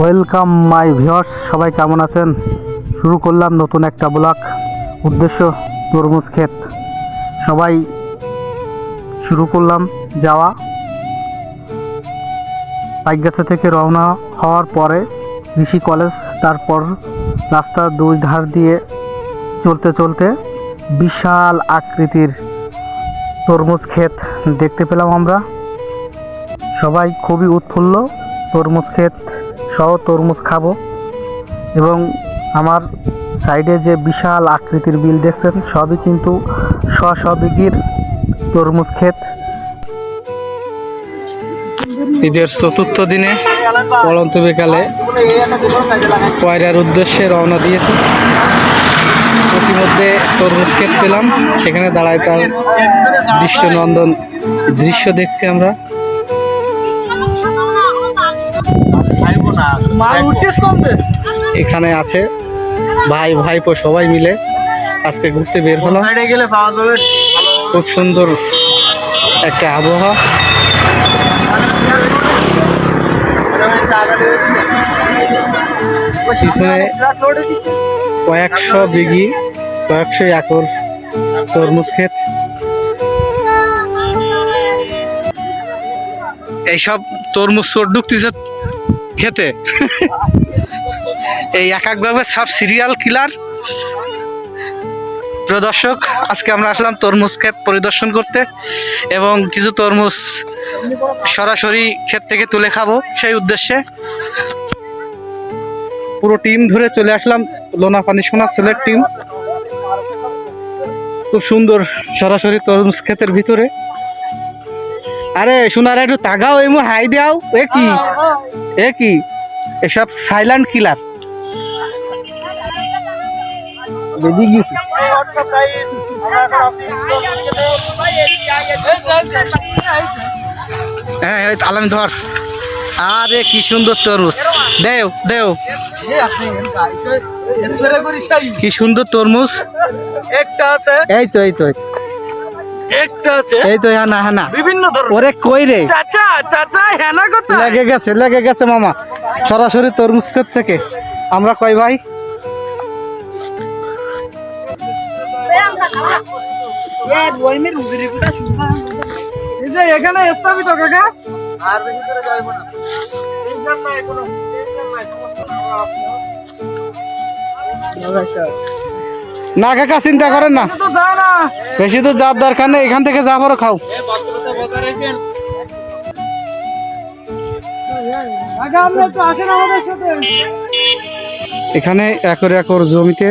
Welcome my viewers সবাই কেমন আছেন? শুরু করলাম নতুন একটা ব্লক উদ্দেশ্য, তরমুজ ক্ষেত। সবাই শুরু করলাম যাওয়া। পাইকগাছা থেকে রওনা হওয়ার পরে ঋষি কলেজ, তারপর রাস্তার দুই ধার দিয়ে চলতে চলতে বিশাল আকৃতির তরমুজ ক্ষেত দেখতে পেলাম আমরা। সবাই খুবই উৎফুল্ল। তরমুজ ক্ষেত সহ তরমুজ খাব। এবং আমার সাইডে যে বিশাল আকৃতির বিল দেখছেন, সবই কিন্তু বিঘির তরমুজ ক্ষেত। ঈদের চতুর্থ দিনে পড়ন্ত বিকালে পয়রার উদ্দেশ্যে রওনা দিয়েছি। প্রতিমধ্যে তরমুজ ক্ষেত পেলাম। সেখানে দাঁড়ায় তার দৃষ্টনন্দন দৃশ্য দেখছি আমরা। এখানে আছে ভাই ভাইপো সবাই মিলে। আজকে ঘুরতে বের সাইডে গেলে পাওয়া যাবে? খুব সুন্দর একটা আবহাওয়া। পিছনে কয়েকশো বিঘি কয়েকশো একর তরমুজ ক্ষেত। এইসব তরমুজ চোর ঢুকতেছে। খেতে। এই এক একভাবে সব সিরিয়াল কিলার প্রিয় দর্শক, আজকে আমরা আসলাম তরমুজ ক্ষেত পরিদর্শন করতে এবং কিছু তরমুজ সরাসরি ক্ষেত থেকে তুলে খাব সেই উদ্দেশ্যে। পুরো টিম ধরে চলে আসলাম, লোনা পানি সোনা ছেলের টিম খুব সুন্দর সরাসরি তরমুজ ক্ষেতের ভিতরে। আরে, সোনারা একটু তাগাও এমু হাই দাও, এ কি? এ কি? এসব সাইলেন্ট কিলার বেরিয়ে গেছে হ্যাঁ ধর। আরে কি সুন্দর তরমুজ। দেও দেও। কি সুন্দর তরমুজ। একটা আছে। এই তো এই তো এই তো, একটা আছে। এই তো হ্যাঁ হ্যাঁ বিভিন্ন ধরনের। ওরে কই রে? চাচা চাচা হেনা কোথায়? লেগে গেছে লেগে গেছে মামা। সরাসরি তরমুজ ক্ষেত থেকে। আমরা কই ভাই? যে এখানে স্থাপিত কাকা। আর বেশি দূরে না। টেনশন নাই কোনো টেনশন নাই না কাকা চিন্তা করেন না। তো বেশি দূর যাওয়ার দরকার নেই এখান থেকে যা পারো খাও। এখানে একর একর জমিতে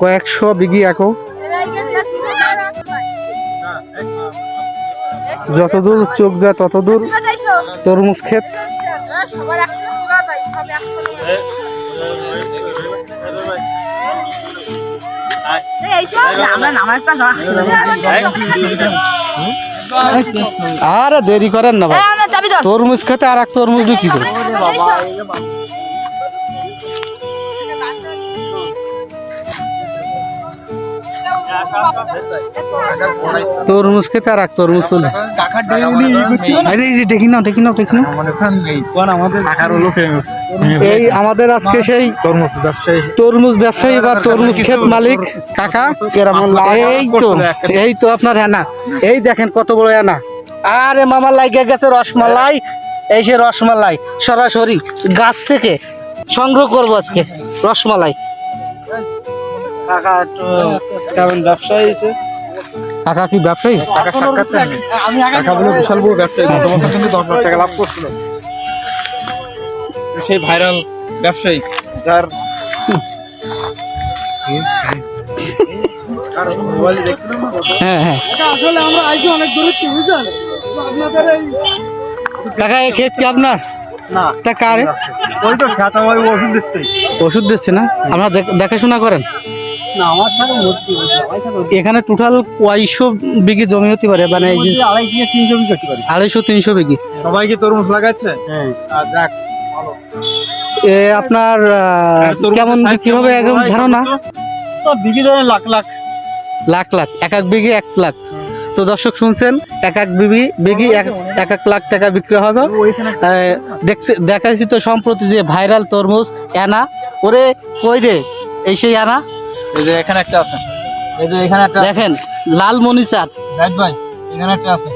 কয়েকশো বিঘি একর যতদূর চোখ যায় ততদূর তরমুজ ক্ষেত। আরে দেরি করেন না ভাই। তরমুজ খেতে আর এক তরমুজ করে। তরমুজ খেতে আর এক তরমুজ তুলে। ডেকে নাও ডেকে নাও ডেকে নাও। এই আমাদের আজকে সেই তরমুজ ব্যবসায়ী। তরমুজ ব্যবসায়ী বা তরমুজ ক্ষেত মালিক কাকা। এই তো এই তো আপনার হেনা। এই দেখেন কত বড় হেনা। আরে মামা লাগে গেছে রসমালাই। এই সে রসমালাই সরাসরি গাছ থেকে সংগ্রহ করব আজকে রসমালাই। টাকা কেমন ব্যবসায়ী কাকা কি ব্যবসায়ী? বিশাল বড় ব্যবসায়ী। গত বছর কিন্তু দশ লাখ টাকা লাভ করছিল। সেই ভাইরাল ব্যবসায়ী যার হ্যাঁ হ্যাঁ। আসলে আমরা আইছি অনেক দূরে কি আপনাদের এই কাকা এই ক্ষেত কি আপনার? না। তা কার? ওই তো খাতা ওই ওষুধ দিচ্ছে। ওষুধ দিচ্ছে না? আমরা দেখ- দেখাশোনা করেন। না আমার এখানে টোটাল কয়শো বিঘি জমি হতে পারে? মানে এই আড়াইশো তিনশো বিঘা পারি। আড়াইশো তিনশো বিঘি। সবাই কি তরমুজ লাগাচ্ছে হ্যাঁ। এ আপনার কেমন বিক্রি হবে একদম ধারণা? তো বিঘি ধরে লাখ লাখ। লাখ লাখ। এক এক বিঘে এক লাখ। তো দর্শক শুনছেন এক এক বিবি বেগি এক এক লাখ টাকা বিক্রি হবে। দেখছি দেখাইছি তো সম্প্রতি যে ভাইরাল তরমুজ এনা ওরে কই রে? এই সেই আনা এই যে এখানে একটা আছে। এই যে এখানে একটা দেখেন লাল মনিচাঁদ জাহিদ ভাই এখানে একটা আছে।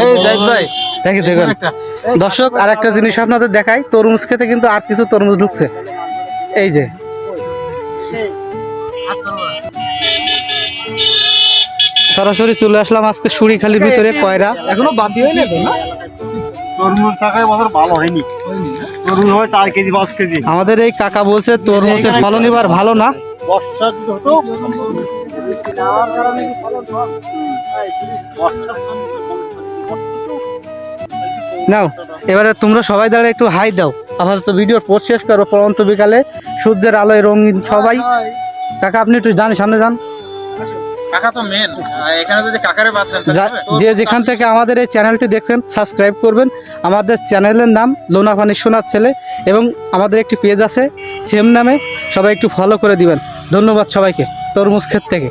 এই জাহিদ ভাই। দেখে দেখুন। একটা। দর্শক আর একটা জিনিস আপনাদের দেখাই তরমুজ খেতে কিন্তু আর কিছু তরমুজ ঢুকছে। এই যে। সরাসরি চলে আসলাম আজকে সুরিখালির ভিতরে কয়রা। এখনও বাদ দিয়ে না না? তরমুজ বছর ভালো হয়নি। তরমুজ হয় চার কেজি পাঁচ কেজি। আমাদের এই কাকা বলছে তরমুজের ফলন এবার ভালো না। বর্ষা যদি হতো নাও এবারে তোমরা সবাই দাঁড়া একটু হাই দাও। আপাতত ভিডিওর পোস্ট শেষ করো পরন্ত বিকালে। সূর্যের আলোয় রঙিন সবাই। কাকা আপনি একটু যান সামনে যান। যা- যেখান থেকে আমাদের এই চ্যানেলটি দেখছেন সাবস্ক্রাইব করবেন। আমাদের চ্যানেলের নাম লোনাপানি সোনার ছেলে এবং আমাদের একটি পেজ আছে সেম নামে। সবাই একটু ফলো করে দিবেন। ধন্যবাদ সবাইকে তরমুজ ক্ষেত থেকে।